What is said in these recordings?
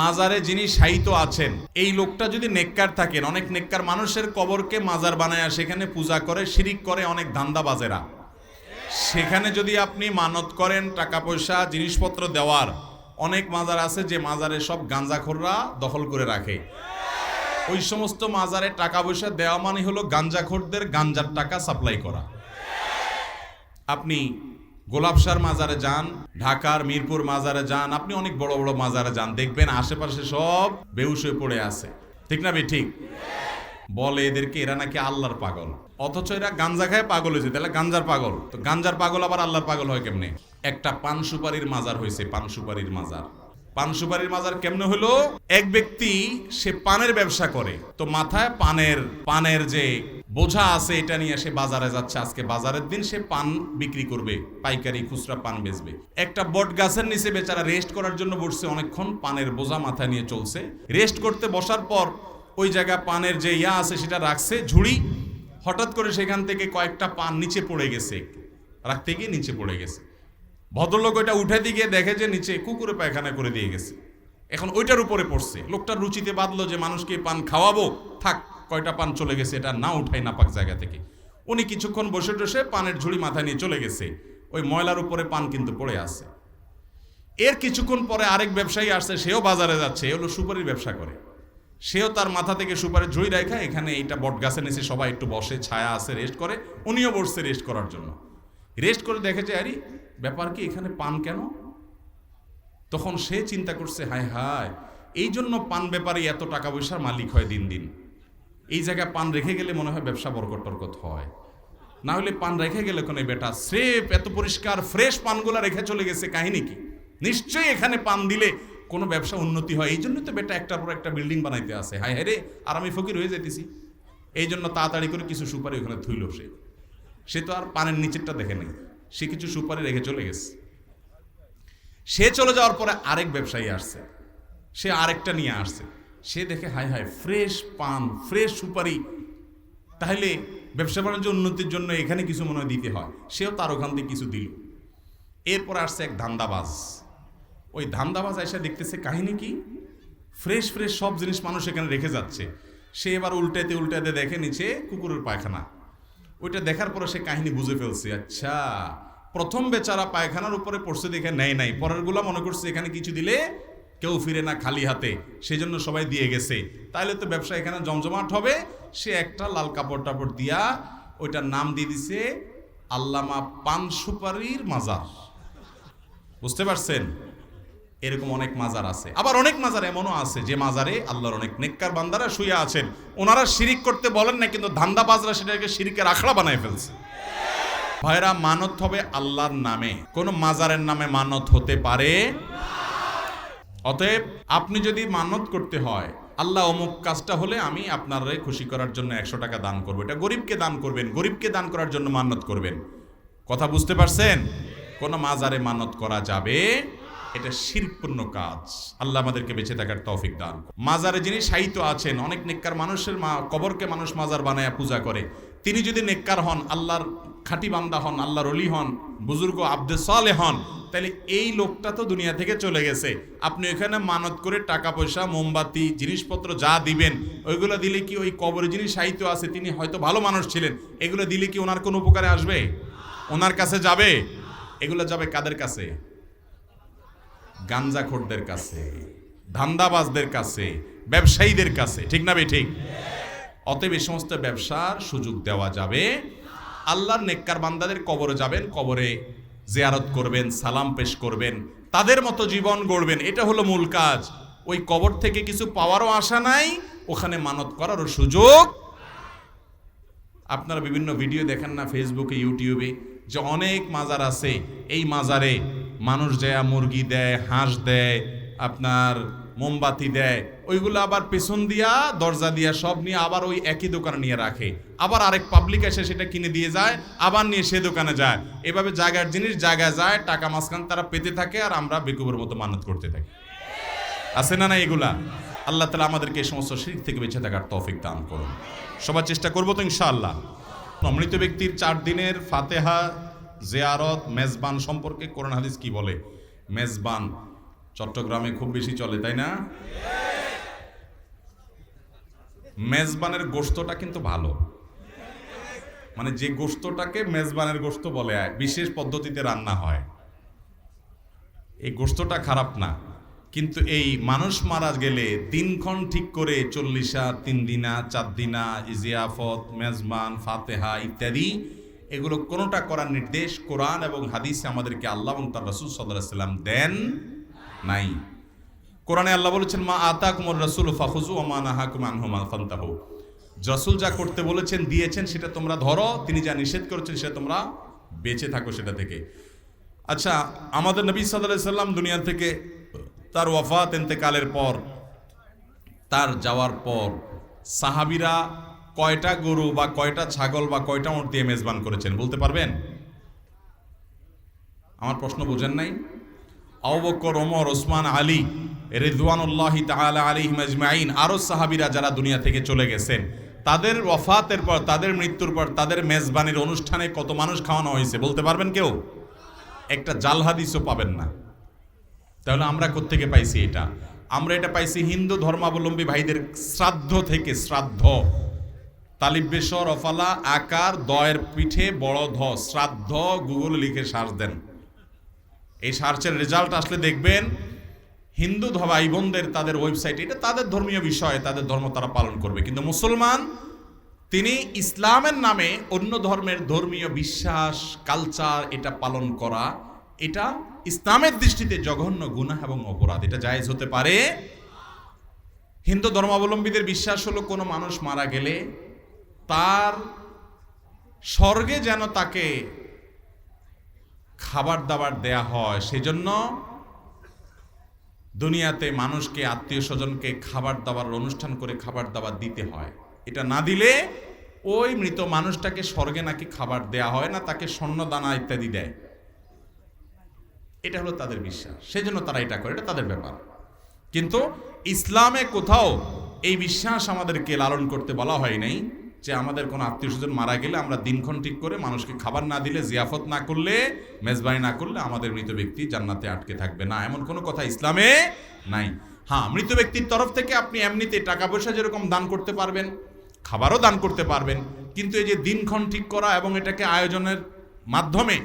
মাজারে যিনি শায়িত আছেন, এই লোকটা যদি নেককার থাকেন, অনেক নেককার মানুষের কবরকে মাজার বানায় সেখানে পূজা করে, শিরিক করে অনেক ধান্দাবাজেরা। সেখানে যদি আপনি মানত করেন টাকা পয়সা জিনিসপত্র দেওয়ার, অনেক মাজার আছে যে মাজারে সব গাঞ্জাখোররা দখল করে রাখে। ওই সমস্ত মাজারে টাকা পয়সা দেওয়া মানে হলো গাঞ্জাখোরদের গাঞ্জার টাকা সাপ্লাই করা। আপনি গোলাপসার মাজারে যান, ঢাকার মিরপুর মাজারে যান, আপনি অনেক বড় বড় মাজারে যান, দেখবেন আশেপাশে সব বেউস হয়ে পড়ে আছে। ঠিক না বে ঠিক? বলে এদেরকে, এরা নাকি আল্লাহর পাগল। অথচ এরা গাঞ্জা খায় পাগল হয়েছে, তাহলে গাঞ্জার পাগল। তো গাঞ্জার পাগল আবার আল্লাহর পাগল হয় কেমনে? একটা পান সুপারির মাজার হয়েছে, পান সুপারির মাজার। পান সুপারির মাজার কেমনে হলো? এক ব্যক্তি, সে পানের ব্যবসা করে, তো মাথায় পানের পানের যে বোঝা আছে এটা নিয়ে সে বাজারে যাচ্ছে। আজকে বাজারের দিন সে পান বিক্রি করবে, পাইকারি খুচরা পান বেচবে। একটা বট গাছের নিচে বেচারা রেস্ট করার জন্য বসছে, অনেকক্ষণ পানের বোঝা মাথা নিয়ে চলছে। রেস্ট করতে বসার পর ওই জায়গা পানের যে ইয়া আছে সেটা রাখছে, ঝুড়ি। হঠাৎ করে সেখান থেকে কয়েকটা পান নিচে পড়ে গেছে। রাখতে গিয়ে নিচে পড়ে গেছে। ভদ্রলোক ওইটা উঠে দিয়ে দেখে যে নিচে কুকুরে পায়খানা করে দিয়ে গেছে। এখন ওইটার উপরে পড়ছে। লোকটার রুচিতে বাঁধলো যে, মানুষকে পান খাওয়াবো, থাক। কয়টা পান চলে গেছে এটা না উঠাই না পাক জায়গা থেকে। উনি কিছুক্ষণ বসে টসে পানের ঝুড়ি মাথায় নিয়ে চলে গেছে। ওই ময়লার উপরে পান কিন্তু পড়ে আছে। এর কিছুক্ষণ পরে আরেক ব্যবসায়ী আসছে, সেও বাজারে যাচ্ছে, এ হলো সুপারির ব্যবসা করে। সেও তার মাথা থেকে সুপারির ঝুড়ি রেখা এখানে এইটা বট গাছের নিচে সবাই একটু বসে, ছায়া আছে রেস্ট করে। উনিও বসছে রেস্ট করার জন্য। রেস্ট করে দেখেছে, আরে, ব্যাপার কি এখানে পান কেন? তখন সে চিন্তা করছে, হায় হায় এই জন্য পান ব্যাপারে এত টাকা পয়সার মালিক হয় দিন দিন। এই জায়গায় পান রেখে গেলে মনে হয় ব্যবসা বরকট টরকট হয়। না হলে পান রেখে গেলে কোনো বেটা স্রেফ এত পরিষ্কার, ফ্রেশ পানগুলা রেখে চলে গেছে, কাহিনী কি? নিশ্চয়ই এখানে পান দিলে কোনো ব্যবসা উন্নতি হয়। এই জন্য তো বেটা একটার পর একটা বিল্ডিং বানাইতে আসে। হায় হায় রে, আর আমি ফকির হয়ে যেতেছি এই জন্য তাড়াতাড়ি করে কিছু সুপারি ওখানে থুইল সে। সে তো আর পানের নিচেরটা দেখে নেই। সে কিছু সুপারি রেখে চলে গেছে। সে চলে যাওয়ার পরে আরেক ব্যবসায়ী আসছে। সে আরেকটা নিয়ে আসছে। সে দেখে হায় হায় ফ্রেশ পান ফ্রেশ সুপারি। তাহলে ব্যবসা বাণিজ্য উন্নতির জন্য এখানে কিছু মনে দিতে হয়। সেও তার ওখান থেকে কিছু দিল। এরপর আসছে এক ধান্দাবাজ। ওই ধান্দাবাজ এসে দেখতেছে কাহিনী কি? ফ্রেশ ফ্রেশ সব জিনিস মানুষ এখানে রেখে যাচ্ছে। সে এবার উল্টাতে উল্টাতে দেখে নিচে কুকুরের পায়খানা। ওইটা দেখার পরে সে কাহিনী বুঝে ফেলছে আচ্ছা প্রথম বেচারা পায়খানার উপরে পড়ছে দেখে নেয় নাই। পরেরগুলা মনে করছে এখানে কিছু দিলে কেউ ফিরে না খালি হাতে, সেজন্য সবাই দিয়ে গেছে। তাইলে তো ব্যবসা এখানে জমজমাট হবে। সে একটা লাল কাপড় টাপড় দিয়া ওইটার নাম দিয়ে দিছে আল্লামা পান সুপারির মাজার। বুঝতে পারছেন? এরকম অনেক মাজার আছে। আবার অনেক মাজার এমনও আছে যে মাজারে আল্লাহর অনেক নেককার বান্দারা শুয়ে আছেন। ওনারা শিরিক করতে বলেন না, কিন্তু ধান্দা ধান্দাবাজরা সেটাকে শিরিকের আখড়া বানায় ফেলছে। ভাইরা, মানত হবে আল্লাহর নামে। কোন মাজারের নামে মানত হতে পারে অতএব আপনি যদি মানত করতে হয়, আল্লাহ অমুক কাজটা হলে আমি আপনারে খুশি করার জন্য একশো টাকা দান করব। এটা গরিবকে দান করবেন, গরিবকে দান করার জন্য মানত করবেন। কথা বুঝতে পারছেন? কোনো মাজারে মানত করা যাবে? এটা শিরপূর্ণ কাজ। আল্লাহ আমাদেরকে বেঁচে থাকার তৌফিক দান মাজারে যিনি সাহিত্য আছেন, অনেক নেককার মানুষের মা কবরকে মানুষ মাজার বানায় পূজা করে, তিনি যদি নেককার হন, আল্লাহর খাঁটি বান্দা হন, আল্লাহর অলি হন, বুজুর্গ আব্দে সালে হন তাহলে এই লোকটা তো দুনিয়া থেকে চলে গেছে। আপনি এখানে মানত করে টাকা পয়সা, মোমবাতি, জিনিসপত্র যা দিবেন, ওইগুলো দিলে কি ওই কবরে যিনি সাহিত্য আছে, তিনি হয়তো ভালো মানুষ ছিলেন। এগুলো দিলে কি ওনার কোনো উপকারে আসবে? ওনার কাছে যাবে? এগুলো যাবে কাদের কাছে? গাঞ্জাখোরদের কাছে, ধান্দাবাজদের কাছে, ব্যবসায়ীদের কাছে, ঠিক না বে ঠিক? অতএব এই সমস্ত ব্যবসার সুযোগ দেওয়া যাবে আল্লাহর নেককার বান্দাদের কবরে যাবেন, কবরে জিয়ারত করবেন, সালাম পেশ করবেন, তাদের মতো জীবন গড়বেন, এটা হলো মূল কাজ। ওই কবর থেকে কিছু পাওয়ারও আশা নাই, ওখানে মানত করারও সুযোগ আপনারা বিভিন্ন ভিডিও দেখেন না ফেসবুকে, ইউটিউবে, যে অনেক মাজার আছে। এই মাজারে মানুষ দেয়া মুরগি দেয়, হাঁস দেয়, আপনার মোমবাতি দেয় ওইগুলো আবার পেছন দিয়া, দরজা দিয়া সব নিয়ে আবার ওই একই দোকানে নিয়ে রাখে। আবার আরেক পাবলিক এসে সেটা কিনে দিয়ে যায়, আবার নিয়ে সে দোকানে যায়। এভাবে জায়গার জিনিস জায়গায় যায়, টাকা মাঝখান তারা পেতে থাকে আর আমরা বেকুবের মতো মানত করতে থাকি। আছে না না এগুলা? আল্লাহ তালা আমাদেরকে এই সমস্ত শিখ থেকে বেঁচে থাকার তৌফিক দান করুন। সবার চেষ্টা করব তো ইনশাআল্লাহ। মৃত ব্যক্তির চার দিনের ফাতেহা, জিয়ারত, মেজবান সম্পর্কে কোরআন হাদিস কি বলে? মেজবান চট্টগ্রামে খুব বেশি চলে, তাই না? মেজবানের গোস্তটা কিন্তু ভালো। মানে যে গোস্তটাকে মেজবানের গোস্ত বলে, বিশেষ পদ্ধতিতে রান্না হয়। এই গোস্তটা খারাপ না। কিন্তু এই মানুষ মারা গেলে দিনক্ষণ ঠিক করে চল্লিশা তিন দিনা চার দিনা ইজিয়াফত, মেজবান, ফাতেহা ইত্যাদি, এগুলো কোনোটা করার নির্দেশ কোরআন এবং হাদিসে আমাদেরকে আল্লাহ এবং তার রসুল সাল্লাহ সাল্লাম দেন নাই। কোরআনে আল্লাহ বলেছেন, মা আতা কুমর রসুল ফাহুজু ওমা নাহা কুমান হুমা ফান্তাহু। রসুল যা করতে বলেছেন, দিয়েছেন, সেটা তোমরা ধরো, তিনি যা নিষেধ করেছেন, সেটা তোমরা বেঁচে থাকো সেটা থেকে। আচ্ছা আমাদের নবী সাল্লাহ সাল্লাম দুনিয়া থেকে, তার ওয়াফাত এতেকালের পর, তার যাওয়ার পর, সাহাবিরা কয়টা গরু বা কয়টা ছাগল বা কয়টা উঁট দিয়ে মেজবান করেছেন, বলতে পারবেন? আমার প্রশ্ন বোঝেন নাই। আবকর ওমর, ওসমান, আলী রেদওয়ানুল্লাহি তাআলা আলাইহিম আজমাইন, আরও সাহাবিরা যারা দুনিয়া থেকে চলে গেছেন, তাদের ওয়াফাতের পর, তাদের মৃত্যুর পর, তাদের মেজবানির অনুষ্ঠানে কত মানুষ খাওয়ানো হয়েছে বলতে পারবেন কেউ? একটা জাল হাদিসও পাবেন না। তাহলে আমরা কোত্থেকে পাইছি এটা? আমরা এটা পাইছি হিন্দু ধর্মাবলম্বী ভাইদের শ্রাদ্ধ থেকে শ্রাদ্ধ। তালিবেশ্বর অফালা, আকার, দয়ের পিঠে বড় ধ, শ্রাদ্ধ, গুগল লিখে সার্চ দেন। এই সার্চের রেজাল্ট আসলে দেখবেন হিন্দু ভাই বোনদের তাদের ওয়েবসাইট এটা তাদের ধর্মীয় বিষয়, তাদের ধর্ম তারা পালন করবে। কিন্তু মুসলমান, তিনি ইসলামের নামে অন্য ধর্মের ধর্মীয় বিশ্বাস কালচার এটা পালন করা, এটা ইসলামের দৃষ্টিতে জঘন্য গুনাহ এবং অপরাধ। এটা জায়েজ হতে পারে। হিন্দু ধর্মাবলম্বীদের বিশ্বাস হলো কোনো মানুষ মারা গেলে তার স্বর্গে যেন তাকে খাবার দাবার দেয়া হয়, সেজন্য দুনিয়াতে মানুষকে আত্মীয় স্বজনকে খাবার দাবার অনুষ্ঠান করে খাবার দাবার দিতে হয়। এটা না দিলে ওই মৃত মানুষটাকে স্বর্গে নাকি খাবার দেয়া হয় না, তাকে স্বর্ণ দানা ইত্যাদি দেয়। এটা হলো তাদের বিশ্বাস, সেজন্য তারা এটা করে, এটা তাদের ব্যাপার। কিন্তু ইসলামে কোথাও এই বিশ্বাস আমাদেরকে লালন করতে বলা হয় নাই। যে আমাদের কোনো আত্মীয় স্বজন মারা গেলে আমরা দিনক্ষণ ঠিক করে মানুষকে খাবার না দিলে, জিয়াফত না করলে, মেজবানি না করলে আমাদের মৃত ব্যক্তি জান্নাতে আটকে থাকবে না। এমন কোনো কথা ইসলামে নাই। হ্যাঁ মৃত ব্যক্তির তরফ থেকে আপনি এমনিতে টাকা পয়সা যেরকম দান করতে পারবেন, খাবারও দান করতে পারবেন, কিন্তু এই যে দিনক্ষণ ঠিক করা এবং এটাকে আয়োজনের মাধ্যমে,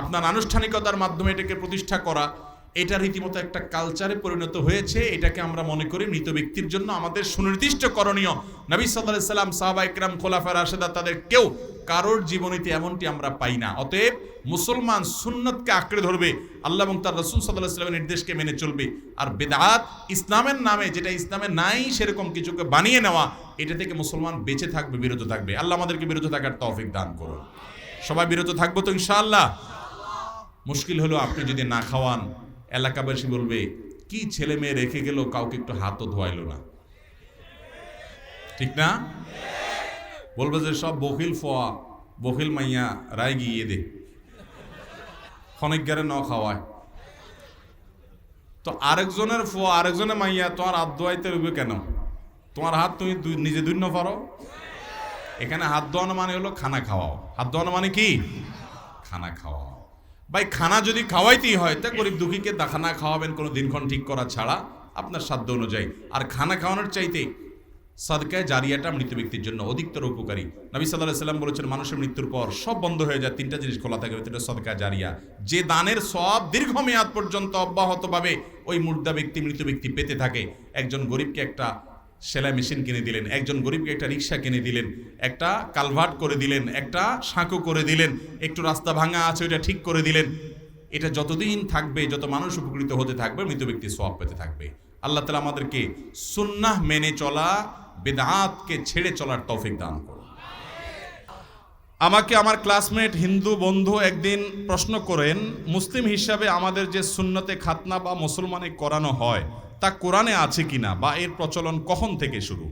আপনার আনুষ্ঠানিকতার মাধ্যমে এটাকে প্রতিষ্ঠা করা এটা রীতিমতো একটা কালচারে পরিণত হয়েছে। এটাকে আমরা মনে করি মৃত ব্যক্তির জন্য আমাদের সুনির্দিষ্ট করণীয়। নবী সাল্লাহ সাল্লাম, সাহাবা ইকরাম, খোলাফা রাশেদা, তাদের কেউ কারোর জীবনীতে এমনটি আমরা পাই না। অতএব মুসলমান সুন্নতকে আঁকড়ে ধরবে, আল্লাহ এবং তার রসুল সাল্লাহ সাল্লামের নির্দেশকে মেনে চলবে। আর বেদাত ইসলামের নামে, যেটা ইসলামে নাই, সেরকম কিছুকে বানিয়ে নেওয়া, এটা থেকে মুসলমান বেঁচে থাকবে, বিরত থাকবে। আল্লাহ আমাদেরকে বিরত থাকার তৌফিক দান করুন। সবাই বিরত থাকব তো ইনশাআল্লাহ? মুশকিল হলো আপনি যদি না খাওয়ান এলাকাবাসী বলবে, কি ছেলে মেয়ে রেখে গেল, কাউকে একটু হাতও ধোয়াইলো না। ঠিক না? বলবে যে, সব বকিল ফোয়া বকিল মাইয়া, রায় গিয়ে দে। খনিক গেরে ন খাওয়ায়। তো আরেকজনের ফোয়া, আরেকজনের মাইয়া, তোমার হাত ধোয়াইতে রইবে কেন? তোমার হাত তুমি নিজে দুই পারো? এখানে হাত ধোয়ানো মানে হলো খানা খাওয়াও। হাত ধোয়ানো মানে কি? খানা খাওয়াও। ভাই, খানা যদি খাওয়াইতেই হয়, তা গরিব দুঃখীকে খানা খাওয়াবেন, কোনো দিনক্ষণ ঠিক করা ছাড়া আপনার সাধ্য অনুযায়ী। আর খানা খাওয়ানোর চাইতে সাদকায় জারিয়াটা মৃত ব্যক্তির জন্য অধিকতর উপকারী। নবী সাল্লাহ সাল্লাম বলেছেন, মানুষের মৃত্যুর পর সব বন্ধ হয়ে যায়, তিনটা জিনিস খোলা থাকে এটা সদকা, জারিয়া। যে দানের সব দীর্ঘমেয়াদ পর্যন্ত অব্যাহতভাবে ওই মুর্দা ব্যক্তি, মৃত ব্যক্তি পেতে থাকে। একজন গরিবকে একটা সেলাই মেশিন কিনে দিলেন, একজন গরিবকে একটা রিক্সা কিনে দিলেন, একটা কালভার্ট করে দিলেন, একটা সাঁকো করে দিলেন, একটু রাস্তা ভাঙা আছে ওইটা ঠিক করে দিলেন। এটা যতদিন থাকবে, যত মানুষ উপকৃত হতে থাকবে, মৃত ব্যক্তি সব পেতে থাকবে। আল্লাহ তালা আমাদেরকে সুন্নাহ মেনে চলা, বেদাতকে ছেড়ে চলার তৌফিক দান করুন। আমাকে আমার ক্লাসমেট হিন্দু বন্ধু একদিন প্রশ্ন করেন, মুসলিম হিসাবে আমাদের যে সুন্নতে খাতনা বা মুসলমানে করানো হয় তা কোরআনে আছে কিনা বা এর প্রচলন কখন থেকে শুরু?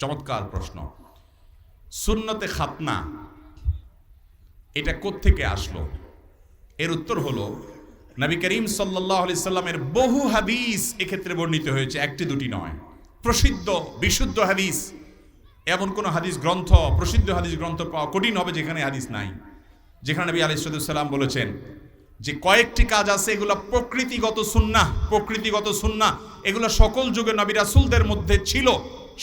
চমৎকার প্রশ্ন। সুন্নতে খাতনা, এটা কোত্থেকে আসলো? এর উত্তর হলো, নবী করিম সাল্লাহ সাল্লামের বহু হাদিস এক্ষেত্রে বর্ণিত হয়েছে, একটি দুটি নয়। প্রসিদ্ধ, বিশুদ্ধ হাদিস, এমন কোন হাদিস গ্রন্থ, প্রসিদ্ধ হাদিস গ্রন্থ পাওয়া কঠিন হবে যেখানে হাদিস নাই। যেখানে নবী আলাইসাল্লাম বলেছেন যে কয়েকটি কাজ আছে, এগুলো প্রকৃতিগত সুন্না প্রকৃতিগত সুন্না এগুলো সকল যুগের নবী রাসূলদের মধ্যে ছিল।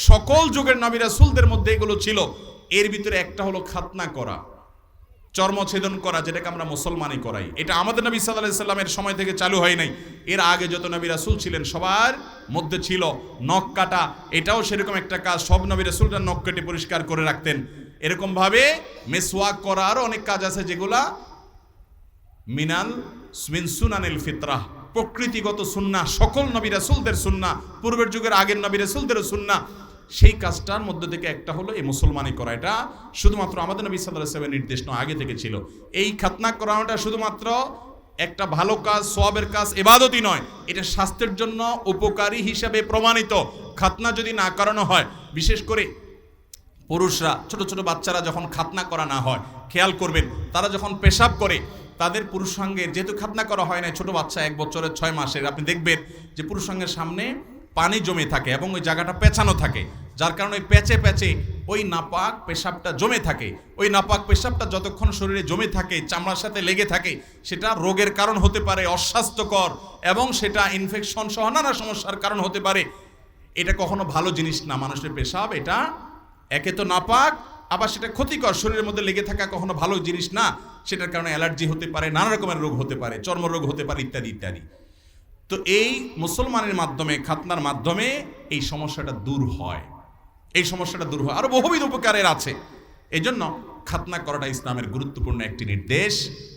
সকল যুগের নবী রাসূলদের মধ্যে এগুলো ছিল। এর ভিতরে একটা হলো খাতনা করা চর্মছেদন করা, যেটাকে আমরা মুসলমানই করাই। এটা আমাদের নবী সাল্লাহ সাল্লামের সময় থেকে চালু হয় নাই। এর আগে যত নবী রাসুল ছিলেন, সবার মধ্যে ছিল নখ কাটা। এটাও সেরকম একটা কাজ। সব নবী রাসুলরা নখ কেটে পরিষ্কার করে রাখতেন। এরকমভাবে মেসওয়াক করা আরও অনেক কাজ আছে যেগুলা মিনাল মিন সুনানিল ফিতরাহ। প্রকৃতিগত সুন্না, সকল নবী রাসুলদের সুন্না, পূর্বের যুগের আগের নবী রাসূলদেরও সুন্না, সেই কাজটার মধ্যে থেকে একটা হলো এই মুসলমানি করা। এটা শুধুমাত্র আমাদের নবী আলাইহি ওয়াসাল্লামের নির্দেশ নয়, আগে থেকে ছিল। এই খাতনা করানোটা শুধুমাত্র একটা ভালো কাজ সোয়াবের কাজ, এবাদতই নয়। এটা স্বাস্থ্যের জন্য উপকারী হিসাবে প্রমাণিত। খাতনা যদি না করানো হয়, বিশেষ করে পুরুষরা, ছোট ছোট বাচ্চারা যখন খাতনা করা না হয়, খেয়াল করবেন, তারা যখন পেশাব করে তাদের পুরুষাঙ্গের যেহেতু খাতনা করা হয় না ছোট বাচ্চা এক বছরের ছয় মাসের, আপনি দেখবেন যে পুরুষাঙ্গের সামনে পানি জমে থাকে এবং ওই জায়গাটা পেঁচানো থাকে, যার কারণে ওই প্যাচে প্যাচে ওই নাপাক পেশাবটা জমে থাকে। ওই নাপাক পেশাবটা যতক্ষণ শরীরে জমে থাকে, চামড়ার সাথে লেগে থাকে, সেটা রোগের কারণ হতে পারে, অস্বাস্থ্যকর এবং সেটা ইনফেকশন সহ নানা সমস্যার কারণ হতে পারে। এটা কখনো ভালো জিনিস না, মানুষের পেশাব, এটা একে তো নাপাক আবার সেটা ক্ষতিকর, শরীরের মধ্যে লেগে থাকা কখনো ভালো জিনিস না, সেটার কারণে অ্যালার্জি হতে পারে, নানা রকমের রোগ হতে পারে, চর্মরোগ হতে পারে, ইত্যাদি ইত্যাদি। তো এই মুসলমানের মাধ্যমে, খাতনার মাধ্যমে এই সমস্যাটা দূর হয়। এই সমস্যাটা দূর হয়। আরও বহুবিধ উপকারের আছে। এই জন্য খাতনা করাটা ইসলামের গুরুত্বপূর্ণ একটি নির্দেশ।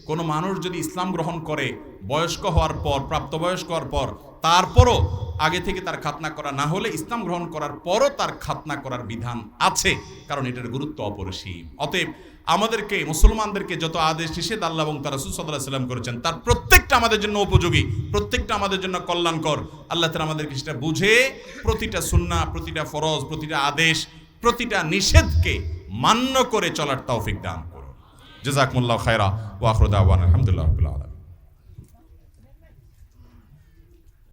কোনো মানুষ যদি ইসলাম গ্রহণ করে বয়স্ক হওয়ার পর প্রাপ্তবয়স্ক হওয়ার পর, তারপরও আগে থেকে তার খাতনা করা না হলে ইসলাম গ্রহণ করার পরও তার খাতনা করার বিধান আছে, কারণ এটার গুরুত্ব অপরিসীম। অতএব আমাদেরকে, মুসলমানদেরকে যত আদেশ নিষেধ আল্লাহ এবং তার রসুল সাল্লাহ সাল্লাম করেছেন, তার প্রত্যেকটা আমাদের জন্য উপযোগী, প্রত্যেকটা আমাদের জন্য কল্যাণকর। আল্লাহ তালা আমাদেরকে সেটা বুঝে প্রতিটা সুন্না প্রতিটা ফরজ, প্রতিটা আদেশ, প্রতিটা নিষেধকে মান্য করে চলার তৌফিক দান করুন। জেজাকমুল্লাহ খায়রা ওয়াখরুদ্দাওয়ান আলহামদুলিল্লাহ